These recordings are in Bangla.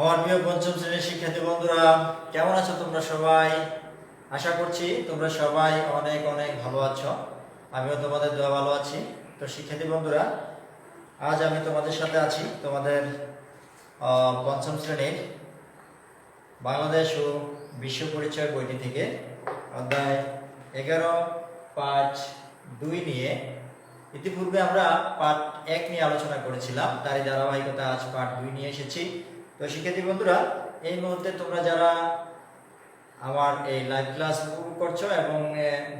আমার প্রিয় পঞ্চম শ্রেণির শিক্ষার্থী বন্ধুরা, কেমন আছো তোমরা সবাই? আশা করছি তোমরা সবাই অনেক অনেক ভালো আছো। আমিও তোমাদের দোয়া ভালো আছি। তো শিক্ষার্থী বন্ধুরা, আজ আমি তোমাদের সাথে আছি তোমাদের পঞ্চম শ্রেণির বাংলাদেশ ও বিশ্ব পরিচয় বইটি থেকে। অধ্যায় এগারো, পাঁচ, দুই নিয়ে ইতিপূর্বে আমরা পার্ট এক নিয়ে আলোচনা করেছিলাম। তারই ধারাবাহিকতা আজ পার্ট দুই নিয়ে এসেছি। তো শিক্ষার্থী বন্ধুরা, এই মুহূর্তে তোমরা যারা আমার এই লাইভ ক্লাস উপভোগ করছ এবং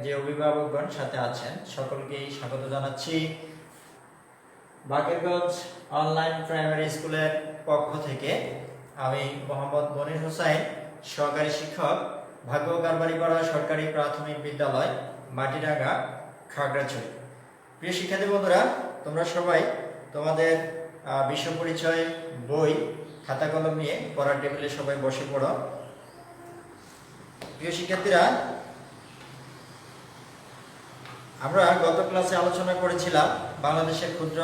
যে অভিভাবকগণ সাথে আছেন, সকলকেই স্বাগত জানাচ্ছি। বাকেরগঞ্জ অনলাইন প্রাইমারি স্কুলের পক্ষ থেকে আমি মোহাম্মদ মনির হোসাইন, সহকারী শিক্ষক ভাগ্য কারবারিপাড়া সরকারি প্রাথমিক বিদ্যালয় মাটিরাঙ্গা খাগড়াছড়ি। প্রিয় শিক্ষার্থী বন্ধুরা, তোমরা সবাই তোমাদের বিশ্ব পরিচয় বই, খাতা কলম নিয়ে পড়ার টেবিলে সবাই বসে পড়ো। প্রিয় শিক্ষার্থীরা, আমরা গত ক্লাসে আলোচনা করেছিলাম বাংলাদেশের ক্ষুদ্র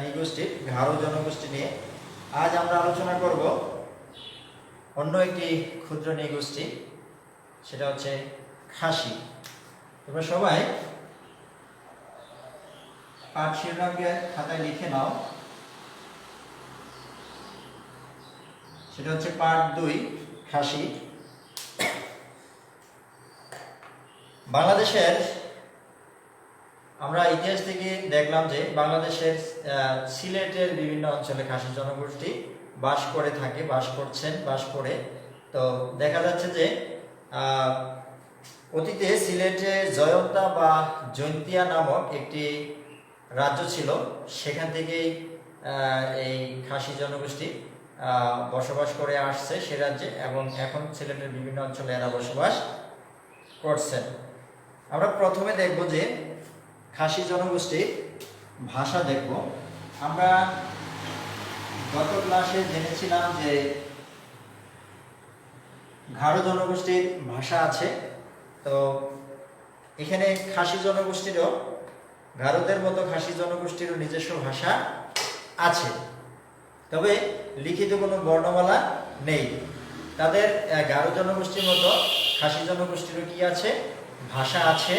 নৃগোষ্ঠীর ঘাড়ো জনগোষ্ঠী নিয়ে। আজ আমরা আলোচনা করব অন্য একটি ক্ষুদ্র নৃগোষ্ঠী, সেটা হচ্ছে খাসি। তোমরা সবাই পাঠ শিরোনামকে খাতায় লিখে নাও। সেটা হচ্ছে পার্ট দুই, খাসি। বাংলাদেশের, আমরা ইতিহাস থেকে দেখলাম যে বাংলাদেশের সিলেটের বিভিন্ন অঞ্চলে খাসি জনগোষ্ঠী বাস করে থাকে, বাস করছেন, বাস করে। তো দেখা যাচ্ছে যে অতীতে সিলেটে জয়ন্তা বা জৈন্তিয়া নামক একটি রাজ্য ছিল। সেখান থেকেই এই খাসি জনগোষ্ঠী বসবাস করে আসছে সে রাজ্যে এবং এখন সিলেটের বিভিন্ন অঞ্চলে এরা বসবাস করছেন। আমরা প্রথমে দেখব যে খাসি জনগোষ্ঠীর ভাষা দেখব। আমরা গত ক্লাসে জেনেছিলাম যে ঘাড়ো জনগোষ্ঠীর ভাষা আছে। তো এখানে খাসি জনগোষ্ঠীরও ভারতের মতো খাসি জনগোষ্ঠীরও নিজস্ব ভাষা আছে। তবে লিখিত কোনো বর্ণমালা নেই। তাদের গারো জনগোষ্ঠীর মতো, খাসি জনগোষ্ঠীরও কি আছে? ভাষা আছে।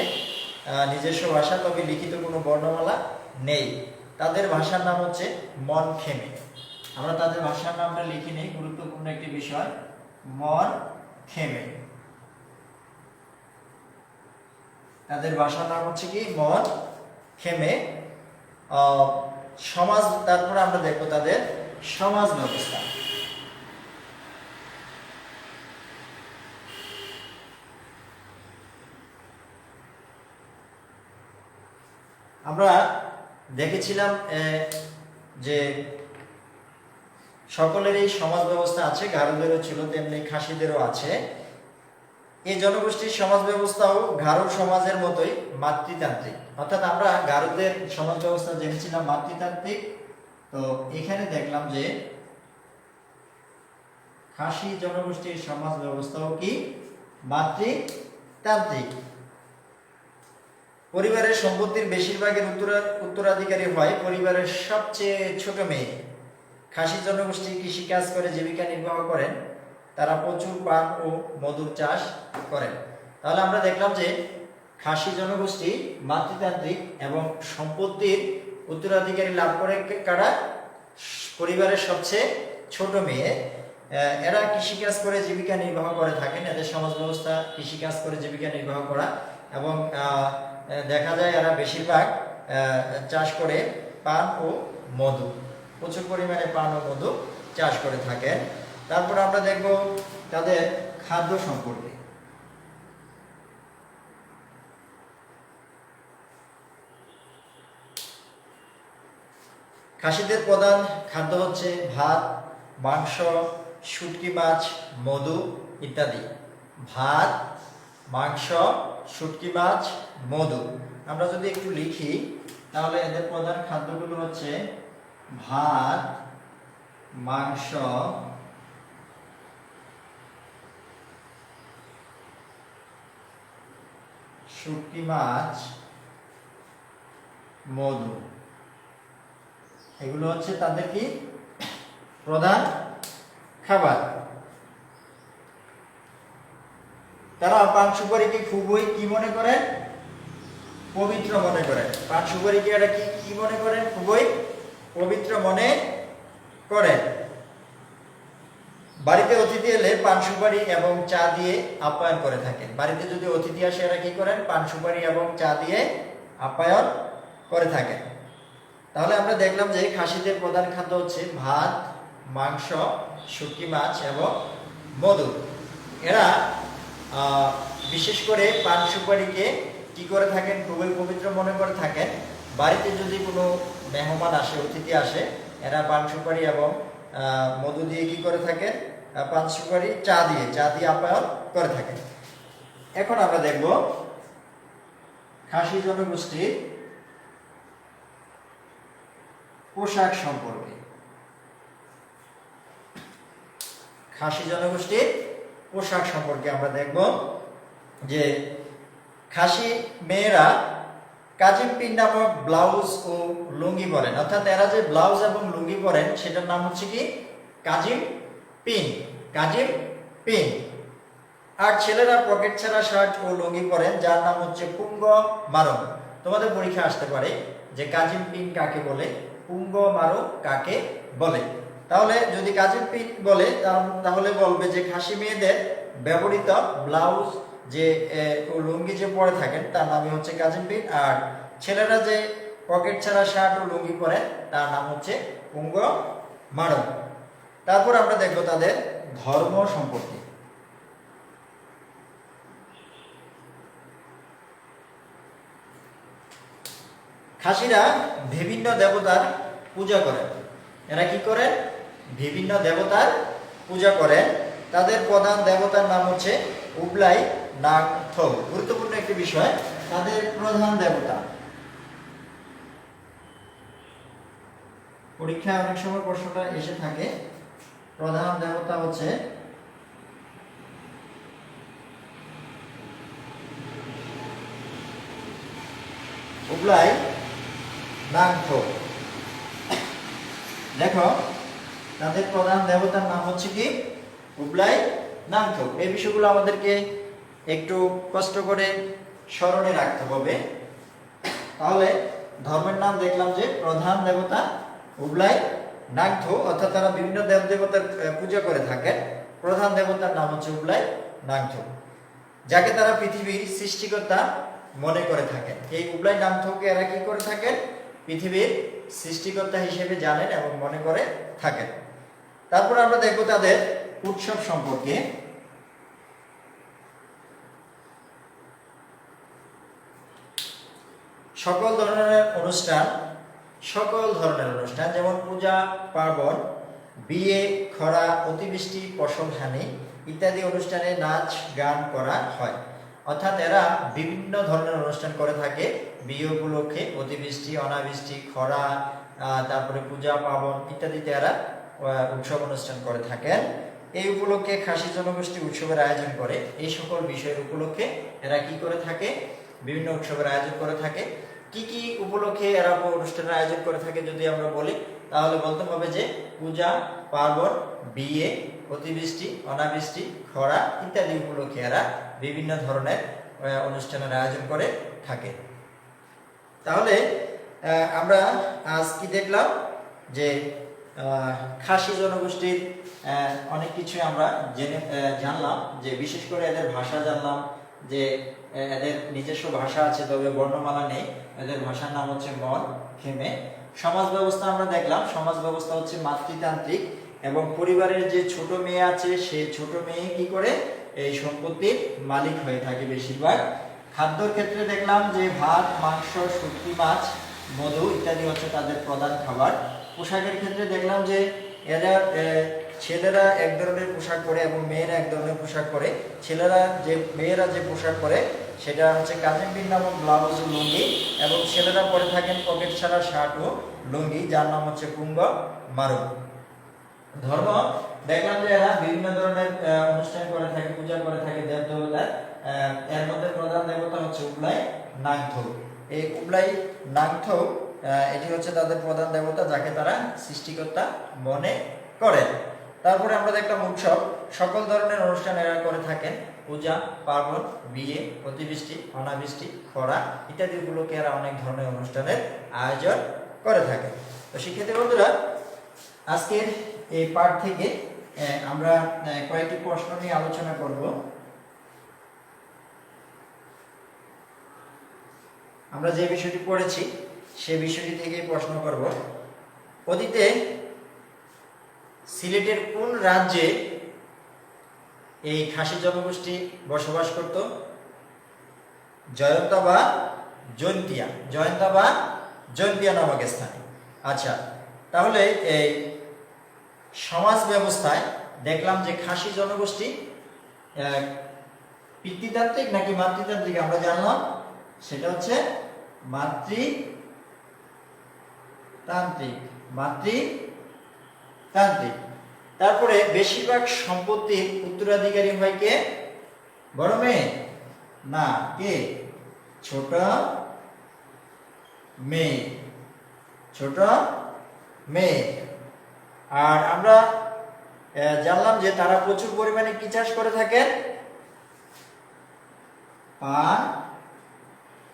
নিজস্ব ভাষা, তবে লিখিত কোনো বর্ণমালা নেই। তাদের ভাষার নাম হচ্ছে মন খেমে আমরা তাদের ভাষার নামটা লিখে নেই, গুরুত্বপূর্ণ একটি বিষয় মন খেমে তাদের ভাষার নাম হচ্ছে কি? মন খেমে সমাজ, তারপরে আমরা দেখব তাদের সমাজ ব্যবস্থা। আমরা দেখেছিলাম যে সকলেরই সমাজ ব্যবস্থা আছে গারোদেরও ছিল, তেমনি খাসিদেরও আছে। এই জনগোষ্ঠীর সমাজ ব্যবস্থাও গারো সমাজের মতোই মাতৃতান্ত্রিক। অর্থাৎ আমরা গারোদের সমাজ ব্যবস্থা জেনেছিলাম মাতৃতান্ত্রিক। তো এখানে দেখলাম যে খাসি জনগোষ্ঠীর সমাজ ব্যবস্থাও কি? মাতৃতান্ত্রিক। পরিবারের সম্পত্তির বেশিরভাগের উত্তরাধিকারী হয় পরিবারের সবচেয়ে ছোট মেয়ে। খাসি জনগোষ্ঠী কৃষিকাজ করে, জীবিকা নির্বাহ করেন। তারা প্রচুর পান ও মধুর চাষ করেন। তাহলে আমরা দেখলাম যে খাসি জনগোষ্ঠী মাতৃতান্ত্রিক এবং সম্পত্তির উত্তরাধিকারী লাভ করে কারা? পরিবারের সবচেয়ে ছোট মেয়ে। এরা কৃষিকাজ করে জীবিকা নির্বাহ করে থাকেন। এদের সমাজ ব্যবস্থা কৃষিকাজ করে জীবিকা নির্বাহ করা। এবং দেখা যায় এরা বেশিরভাগ চাষ করে পান ও মধু। প্রচুর পরিমাণে পান ও মধু চাষ করে থাকেন। তারপর আমরা দেখব তাদের খাদ্য সম্পর্কে। খাসিদের প্রধান খাদ্য হচ্ছে ভাত, মাংস, শুটকি মাছ, মধু ইত্যাদি। ভাত, মাংস, শুটকি মাছ, মধু। আমরা যদি একটু লিখি, তাহলে এদের প্রধান খাদ্যগুলো হচ্ছে ভাত, মাংস, শুটকি মাছ, মধু। এগুলো হচ্ছে তাদের কি? প্রধান খাবার। তারা পান সুপারিকে খুবই কি মনে করেন পবিত্র মনে করেন পান সুপারিকে এটা কি কি মনে করেন খুবই পবিত্র মনে করেন বাড়িতে অতিথি এলে পান সুপারি এবং চা দিয়ে আপ্যায়ন করে থাকেন বাড়িতে যদি অতিথি আসে, এরা কি করেন? পান সুপারি এবং চা দিয়ে আপ্যায়ন করে থাকেন। তাহলে আমরা দেখলাম যে খাসিদের প্রধান খাদ্য হচ্ছে ভাত, মাংস, শুটকি মাছ এবং মধু। এরা বিশেষ করে পান সুপারিকে কি করে থাকেন? খুবই পবিত্র মনে করে থাকেন। বাড়িতে যদি কোনো মেহমান আসে, অতিথি আসে, এরা পান সুপারি এবং মধু দিয়ে কি করে থাকেন? পান সুপারি, চা দিয়ে চা দিয়ে আপ্যায়ন করে থাকেন। এখন আমরা দেখব খাসি জনগোষ্ঠীর পোশাক সম্পর্কে। খাসি জনগোষ্ঠীর পোশাক সম্পর্কে আমরা দেখব যে খাসি মেয়েরা কাজিম পিন নামক ব্লাউজ ও লুঙ্গি পরেন। অর্থাৎ এরা যে ব্লাউজ এবং লুঙ্গি পরেন, সেটার নাম হচ্ছে কি? কাজিম পিন কাজিম পিন। আর ছেলেরা পকেট ছাড়া শার্ট ও লুঙ্গি পরেন, যার নাম হচ্ছে পুঙ্গ মারণ। তোমাদের পরীক্ষা আসতে পারে যে কাজিম পিন কাকে বলে? পুঙ্গ মারো কাকে বলে? তাহলে যদি কাজিম পিন বলে তাহলে- বলবে যে খাসি মেয়েদের ব্যবহৃত ব্লাউজ যে লুঙ্গি যে পরে থাকেন, তার নামই হচ্ছে কাজিম পিন আর ছেলেরা যে পকেট ছাড়া শার্ট ও লুঙ্গি পরেন তার নাম হচ্ছে পুঙ্গ মারণ তারপর আমরা দেখব তাদের ধর্ম সম্পর্কে। খাসিরা বিভিন্ন দেবতার পূজা করে। এরা কি করে? বিভিন্ন দেবতার পূজা করেন তাদের প্রধান দেবতার নাম হচ্ছে উবলাই নাগ গুরুত্বপূর্ণ একটি বিষয়, তাদের প্রধান দেবতা। পরীক্ষায় অনেক সময় প্রশ্নটা এসে থাকে। প্রধান দেবতা হচ্ছে উবলাই নাংথো দেখো, তাদের প্রধান দেবতার নাম হচ্ছে কি? উবলাই নাংথো এই বিষয়গুলো আমাদেরকে একটু কষ্ট করে স্মরণে রাখতে হবে। তাহলে ধর্মের নাম দেখলাম যে প্রধান দেবতা উবলাই নাগধো অর্থাৎ তারা বিভিন্ন দেব দেবতার পূজা করে থাকেন। প্রধান দেবতার নাম হচ্ছে উবলাই নাগধো যাকে তারা পৃথিবীর সৃষ্টিকর্তা মনে করে থাকেন। এই উবলাই নামথকে এরা কি করে থাকেন? পৃথিবীর সৃষ্টিকর্তা হিসেবে জানেন এবং মনে করে থাকেন। তারপর আমরা দেখব তাদের উৎসব সম্পর্কে। সকল ধরনের অনুষ্ঠান, সকল ধরনের অনুষ্ঠান, যেমন পূজা, পার্বণ, বিয়ে, খরা, অতিবৃষ্টি ফসল হানি ইত্যাদি অনুষ্ঠানে নাচ, গান করা হয়। অর্থাৎ এরা বিভিন্ন ধরনের অনুষ্ঠান করে থাকে। বিয়ে উপলক্ষে অতিবৃষ্টি, অনাবৃষ্টি, খরা তারপরে পূজা, পার্বণ ইত্যাদিতে এরা উৎসব অনুষ্ঠান করে থাকেন। এই উপলক্ষে খাসি জনগোষ্ঠী উৎসবের আয়োজন করে। এই সকল বিষয়ের উপলক্ষে এরা কি করে থাকে? বিভিন্ন উৎসবের আয়োজন করে থাকে। কি কি উপলক্ষে এরা অনুষ্ঠানের আয়োজন করে থাকে যদি আমরা বলি, তাহলে বলতে হবে যে পূজা, পার্বণ, বিয়ে অতিবৃষ্টি, অনাবৃষ্টি, খরা ইত্যাদি উপলক্ষে এরা বিভিন্ন ধরনের অনুষ্ঠানের আয়োজন করে থাকে। তাহলে আমরা আজ কি দেখলাম? যে খাসি জনগোষ্ঠীর অনেক কিছু আমরা জেনে জানলাম। যে, বিশেষ করে এদের ভাষা জানলাম। যে এদের নিজস্ব ভাষা আছে, তবে বর্ণমালা নেই। এদের ভাষার নাম হচ্ছে মন খেমে। সমাজ ব্যবস্থা আমরা দেখলাম। সমাজ ব্যবস্থা হচ্ছে মাতৃতান্ত্রিক। এবং পরিবারের যে ছোট মেয়ে আছে সেই ছোট মেয়ে কি করে এই সম্পত্তির মালিক হয়ে থাকে বেশিরভাগ। খাদ্যর ক্ষেত্রে দেখলাম যে ভাত, মাংস, শুটকি, মাছ, মধু ইত্যাদি হচ্ছে তাদের প্রধান খাবার। পোশাকের ক্ষেত্রে দেখলাম যে এরা ছেলেরা এক ধরনের পোশাক পরে এবং মেয়েরা এক ধরনের পোশাক পরে। ছেলেরা যে, মেয়েরা যে পোশাক পরে, সেটা হচ্ছে কাজিম্বিন নামক ব্লাউজ লুঙ্গি এবং ছেলেরা পরে থাকেন পকেট ছাড়া শার্ট ও লুঙ্গি, যার নাম হচ্ছে পুঙ্গ মারু ধর্ম দেখলাম যে এরা বিভিন্ন ধরনের অনুষ্ঠান করে থাকে, পূজা করে থাকে দেব দেবতার এর মধ্যে প্রধান দেবতা হচ্ছে উবলাই নাগথৌ এই উবলাই নাগথৌ এটি হচ্ছে তাদের প্রধান দেবতা যাকে তারা সৃষ্টিকর্তা মনে করেন। তারপরে আমরা দেখলাম উৎসব। সকল ধরনের অনুষ্ঠান এরা করে থাকেন। পূজা, পার্বণ, বিয়ে, অতিবৃষ্টি, অনাবৃষ্টি, খরা ইত্যাদিগুলোকে এরা অনেক ধরনের অনুষ্ঠানের আয়োজন করে থাকে। তো শিক্ষার্থী বন্ধুরা, আজকের এই পাঠ থেকে আমরা কয়েকটি প্রশ্ন নিয়ে আলোচনা করব। আমরা যে বিষয়টি পড়েছি, সে বিষয়টি থেকে প্রশ্ন করব। অতীতে সিলেটের কোন রাজ্যে এই খাসি জনগোষ্ঠী বসবাস করত? জয়ন্তা বা জয়ন্তিয়া। জয়ন্তা বা জয়ন্তিয়া নামক স্থানে। আচ্ছা তাহলে এই সমাজ ব্যবস্থায় দেখলাম যে খাসি জনগোষ্ঠী পিতৃতান্ত্রিক নাকি মাতৃতান্ত্রিক আমরা জানলাম, সেটা হচ্ছে মাতৃ তান্ত্রিক মাতৃ তান্ত্রিক তারপরে বেশিরভাগ সম্পত্তির উত্তরাধিকারী হয় কে? বড় মেয়ে? না, কে? ছোট মেয়ে। ছোট মেয়ে। আর আমরা জানলাম যে তারা প্রচুর পরিমাণে কি চাষ করে থাকে পান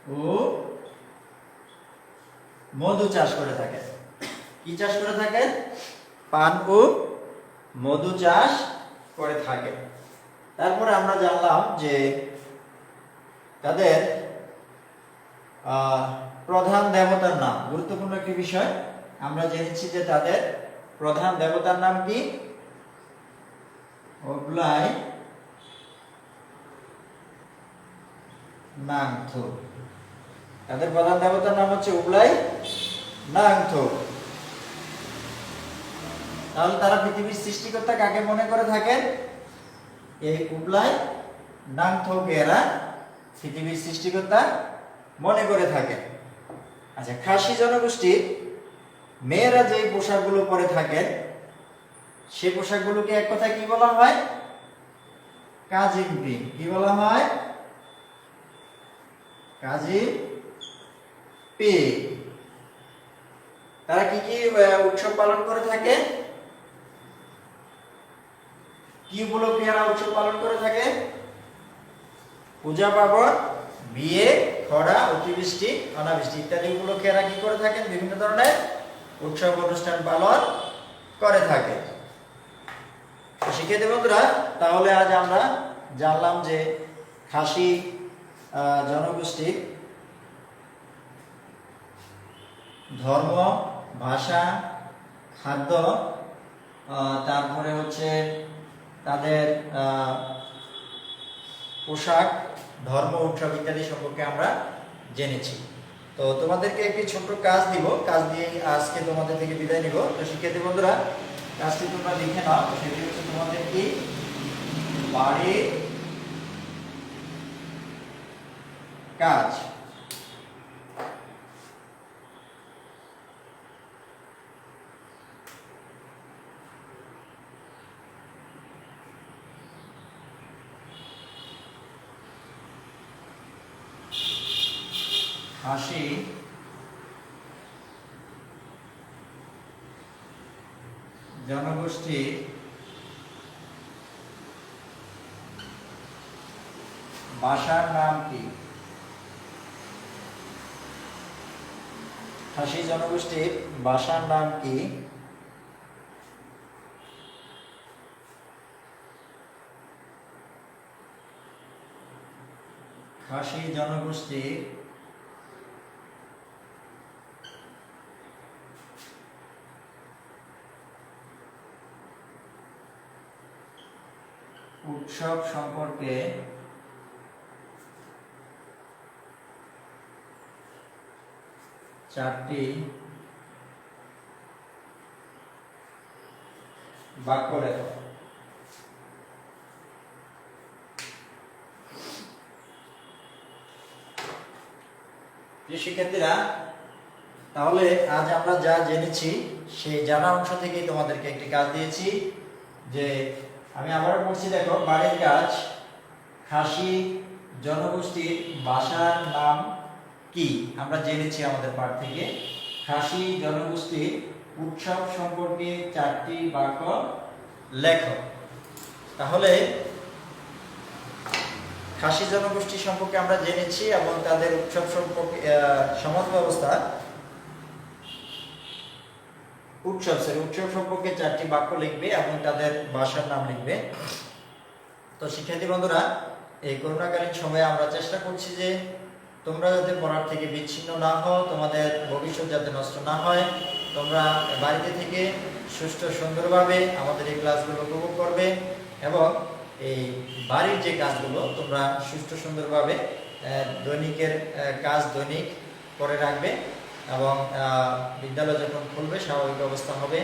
ও মধু চাষ করে থাকে কি চাষ করে থাকে পান ও মধু চাষ করে থাকে তারপরে আমরা জানলাম যে তাদের প্রধান দেবতার নাম, গুরুত্বপূর্ণ একটি বিষয়। আমরা জেনেছি যে তাদের প্রধান দেবতার নাম কি? ওবলাই নাংথো। তাদের প্রধান দেবতার নাম হচ্ছে উবলাই নাংথো। তাহলে তারা পৃথিবীর সৃষ্টিকর্তা কাকে মনে করে থাকেন? এই উবলাই নাংথোকে এরা পৃথিবীর সৃষ্টিকর্তা মনে করে থাকেন। আচ্ছা খাসি জনগোষ্ঠীর মেয়েরা যে পোশাকগুলো পরে থাকেন সেই পোশাকগুলোকে এক কথায় কি বলা হয়? কাজিম্পি কি বলা হয়? কাজিম পে তারা কি কি উৎসব পালন করে থাকে? কি উপলক্ষে এরা উৎসব পালন করে থাকে? পূজা পার্বণ, বিয়ে, খরা, অতিবৃষ্টি, অনাবৃষ্টি ইত্যাদি উপলক্ষে এরা কি করে থাকেন? বিভিন্ন ধরনের উৎসব অনুষ্ঠান পালন করে থাকে। শিক্ষার্থী বন্ধুরা তাহলে আজ আমরা জানলাম যে খাসি আহ, জনগোষ্ঠীর ধর্ম ভাষা খাদ্য তারপরে হচ্ছে তাদের পোশাক ধর্ম উৎসব ইত্যাদি সম্পর্কে আমরা জেনেছি। তো তোমাদেরকে একটি ছোট্ট কাজ দিব। কাজ দিয়ে আজকে তোমাদের থেকে বিদায় নিব। তো শিক্ষার্থী বন্ধুরা, কাজটি তোমরা লিখে নাও। সেটি হচ্ছে তোমাদের কি? বাড়ির কাজ। হাসি। জনগোষ্ঠীর ভাষার নাম কি? হাসি জনগোষ্ঠীর ভাষার নাম কি? খাসি জনগোষ্ঠীর উৎসব সম্পর্কে চারটি বাক্য লেখো। শিক্ষার্থীরা, তাহলে আজ আমরা যা জেনেছি, সেই জানা অংশ থেকেই তোমাদেরকে একটি কাজ দিয়েছি যে আমি আবারও বলছি, দেখো, বাড়ির কাজ, খাসি, জনগোষ্ঠীর ভাষার নাম কি? আমরা জেনেছি আমাদের পাঠ থেকে। খাসি, জনগোষ্ঠীর উৎসব সম্পর্কে চারটি বাক্য লেখো। তাহলে, খাসি জনগোষ্ঠী সম্পর্কে আমরা জেনেছি এবং তাদের উৎসব সম্পর্কে সমাজ ব্যবস্থা উৎসব সরি উৎসব সম্পর্কে চারটি বাক্য লিখবে এবং তাদের ভাষার নাম লিখবে। তো শিক্ষার্থী বন্ধুরা, এই করোনাকালীন সময়ে আমরা চেষ্টা করছি যে তোমরা যাতে পড়ার থেকে বিচ্ছিন্ন না হও, তোমাদের ভবিষ্যৎ যাতে নষ্ট না হয়, তোমরা বাড়িতে থেকে সুষ্ঠু সুন্দরভাবে আমাদের এই ক্লাসগুলো উপভোগ করবে এবং এই বাড়ির যে কাজগুলো, তোমরা সুষ্ঠু সুন্দরভাবে দৈনিকের কাজ দৈনিক করে রাখবে। এবং বিদ্যালয় যখন খুলবে, স্বাভাবিক অবস্থা হবে।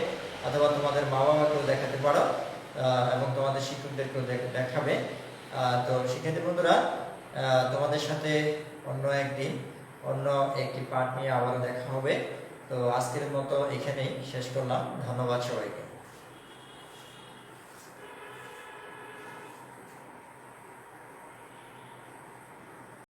অথবা তোমাদের মা বাবাকেও দেখাতে পারো এবং তোমাদের শিক্ষকদেরকেও দেখাবে। তো শিক্ষার্থী বন্ধুরা তোমাদের সাথে অন্য একদিন, অন্য একটি পাঠ নিয়ে আবারও দেখা হবে। তো আজকের মতো এখানেই শেষ করলাম। ধন্যবাদ সবাইকে।